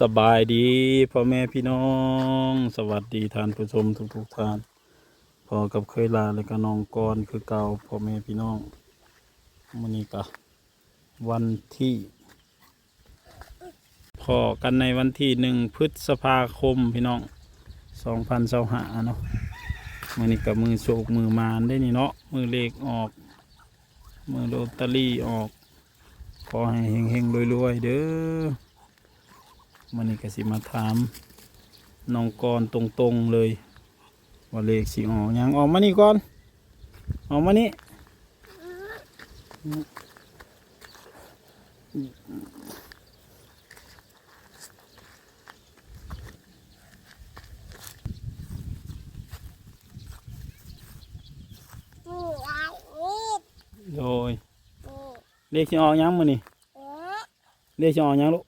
สบายดีพ่อแม่พี่น้อง สวัสดีท่านผู้ชมทุกทุกๆท่านพอกับเคยลาและก็น้องกรคือเก่าพ่อแม่พี่น้องมื้อนี้ก็วันที่พอกันในวันที่หนึ่งพฤษภาคมพี่น้องสองพันเาหาเนาะมื้อนี้กับมือโชคมือมานได้นี่เนาะมือเลขออก มือโรตเตอรี่ออก ขอให้เฮงๆรวยๆเด้อ มันนี่ก็สิมาถามน้องกรตรงๆเลย ว่าเลขสิออกยังออกมานี่ก่อนออกมานี่โดยเลขสิออกยังมานี่เลขสิออกยังลูก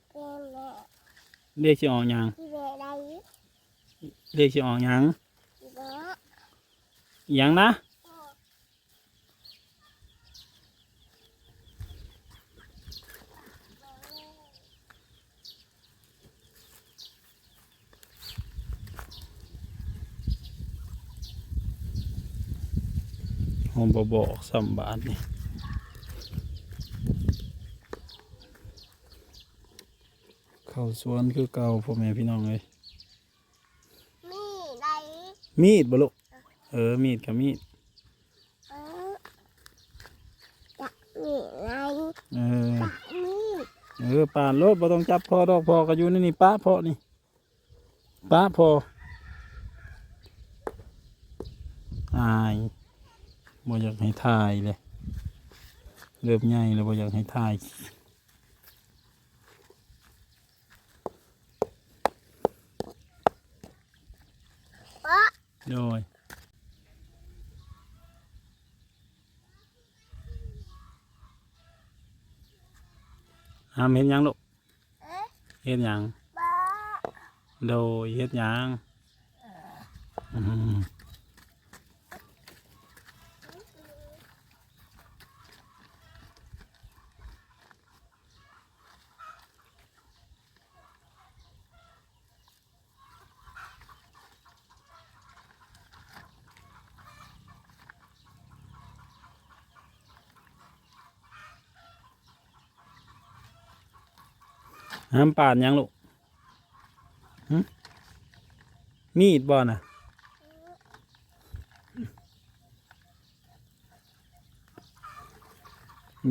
เลขสิออกหยังที่เบะไรเลขสิออกหยังที่เบะอิหยังนะผมบบอกสัมบาทนี่ เข้าสวนคือเก่าพ่อแม่พี่น้องเลยนี่ไรมีดบ่ลูกเออมีดกับมีดเออจะนี่ไรเออจะนี่เออป่านรถบ่ต้องจับพอดอกพอก็อยู่ในี่นี่ป้าพอนี่ป้าพออายบ่อยากให้ถ่ายเลยเริ่มใหญ่แล้วบ่อยากให้ถ่าย เอ๊ะ โดย ห้ามเห็นหยังลูกเอ๊ะเห็นหยังบ้าโดยเฮ็ดหยังอืม ห้ามปาดยังลูกมีดบอลน่ะ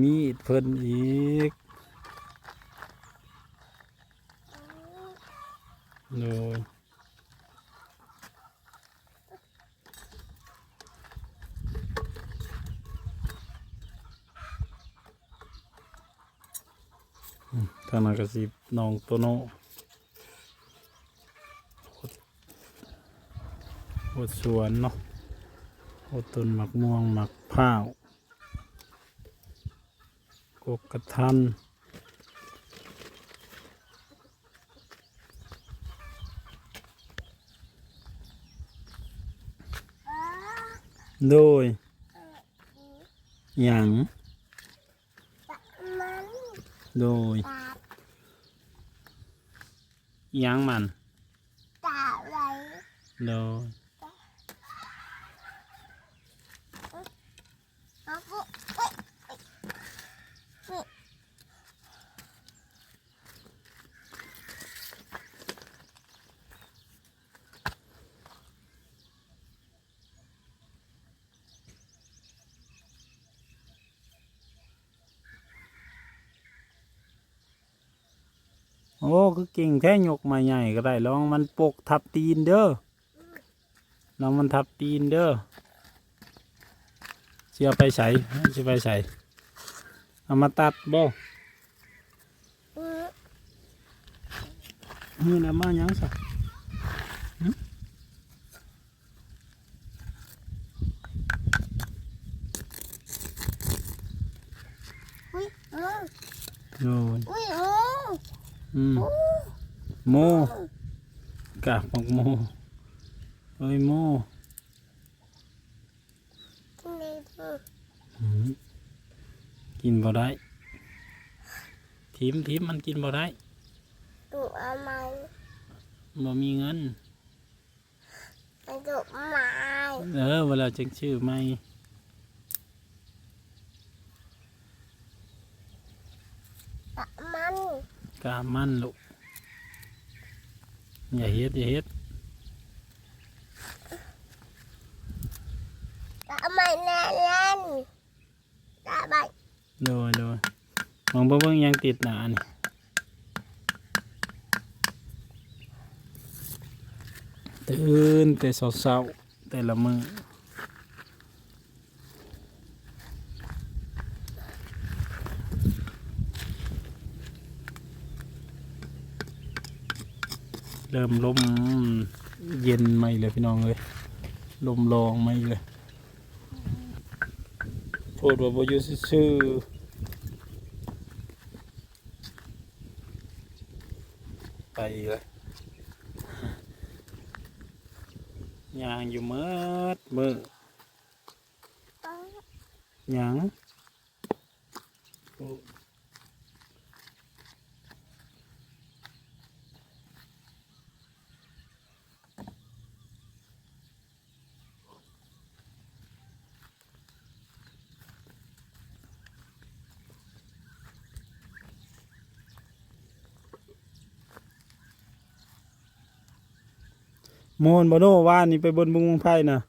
มีดเพิ่นอีกโดย อืมทานั้นก็สิน้องโตโน่โหดสวนเนาะโหดต้นหมักม่วงหมักพร้าวกบกระทันโดยหยังโดย ตาหยังมันตาไรโดยเอาปุ๊ โอ้คือเก่งแท้ยกมาใหญ่ก็ได้ลองมันปกทับตีนเด้อลองมันทับตีนเด้อเสียไปใส่เสียไปใส่เอามาตัดบ่อือมือนะมาหยังสักอุ้ยเออโดยอุ้ย โอ้อืมอู้โมกาบของโมเอ้ยโมที่นี่เพิ่งอืมกินบ่ได้ทิมทิมมันกินบ่ได้ตัวเอามาบ่มีเงินไปดูไม้เออเวลาจังชื่อไม่ตะมัน กามันลูกอย่าเฮ็ดอย่าเฮ็ดตะมันแน่เล่นตะมันโดยโดยมองเบิ่งเบิ่งยังติดหนานี่ตื่นแต่เช้าๆแต่ละมื้อ เริ่มลมเย็นไหมเลยพี่น้องเลยลมรองไหมเลยโพดว่าบ่อยู่ซื่อๆไปเลยยางอยู่เมิดมือต้อง โอ้โมนบ่โนว่านี่ไปบนบุงบังไพ่น่ะ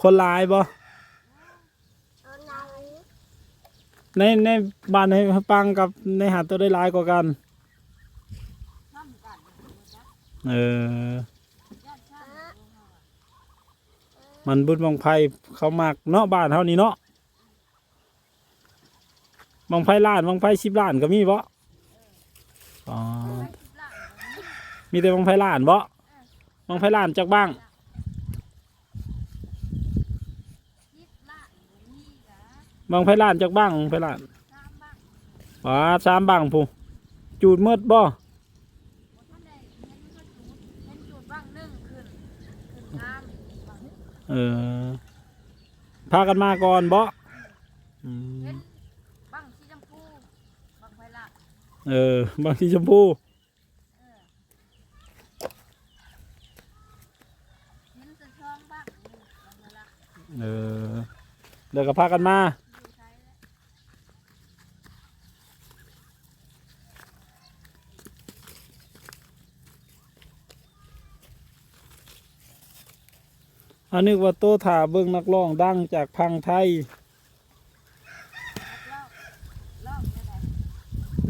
คนหลายบ่เอาไหนในในบ้านให้ปังกับในหาดตัวได้หลายกว่ากัน เออ มันบุญบังไพเขามากเนาะบ้านเท่านี้เนาะบังไพล้านบังไพสิบล้านก็มีบ่อ๋อมีแต่บังไพล้านบ่ บังไพล้านจากบ้างบังไพล้านจากบ้างบังไพล้านอ๋อสามบ้างผู้จูดเมดบ่เออ พากันมาก่อนบ่อืมบังสีชมพูบังไฟละเออบางทีชมพู เห็นจะช่องบ้างนี่บังไฟละ เออเดี๋ยวก็พากันมา อันนึกว่าโตถาเบิ่งนักร้องดังจากพังไทย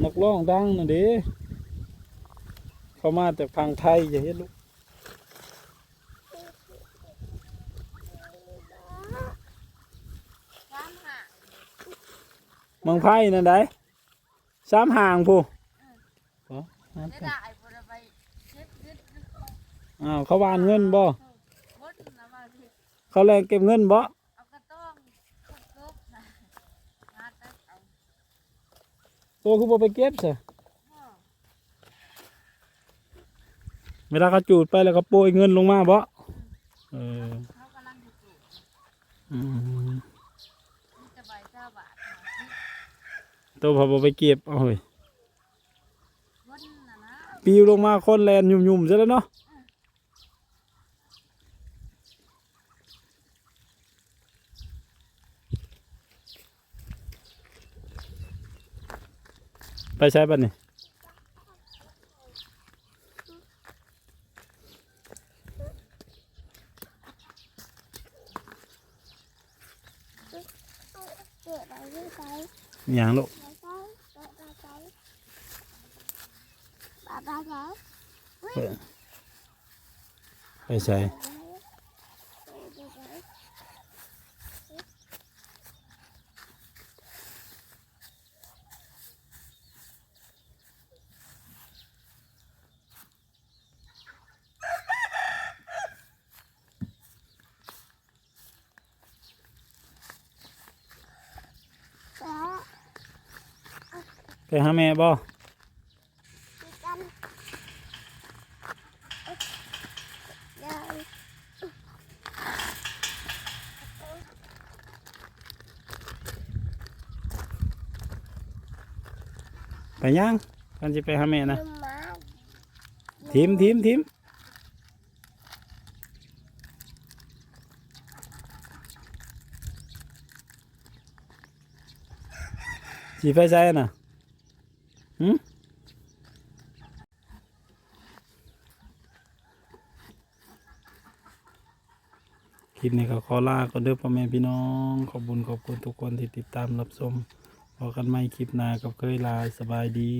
นักร้องดังน่ะเด้เขามาจากพังไทยอย่าเฮ็ดลูก สามหา เมืองไพ่นั่นได้สามห่างผู้อ๋อได้ได้บริไปเช็ดเช็ดอ้าวเขาวานเงินบ่บดนะมาสิเขาแรงเก็บเงินบ่เอากระต้องคุบคุบนะมาตัดเอาตัวคือบ่ไปเก็บซะพ่อเวลาเขาจูดไปแล้วก็โปรยเงินลงมาบ่เออเขากำลังจะจูบอืม นี่จะใบเจ้าบาทนะ ตัวพอบ่ไปเก็บเฮ้ยปิวลงมาคนแลนยุ่มๆซะแล้วเนาะไปใช้บัดนี่เกิดอะไรขึ้หยังลูก ไปไปไปไป ไปไปไปไปใช้แล้วไปหาแม่บ่ กันเดี๋ยว ไปยังกันจะไปหาแม่นะลืมมาลืทิมทิมทิมสีไฟใช้น่ะหืมคลิปนี้ก็ขอลาก็เด้อพ่อแม่พี่น้อง ขอบคุญขอบคุณทุกคนที่ติดตามรับชม พอกันไม่คลิปหน้ากับเคยลาสบายดี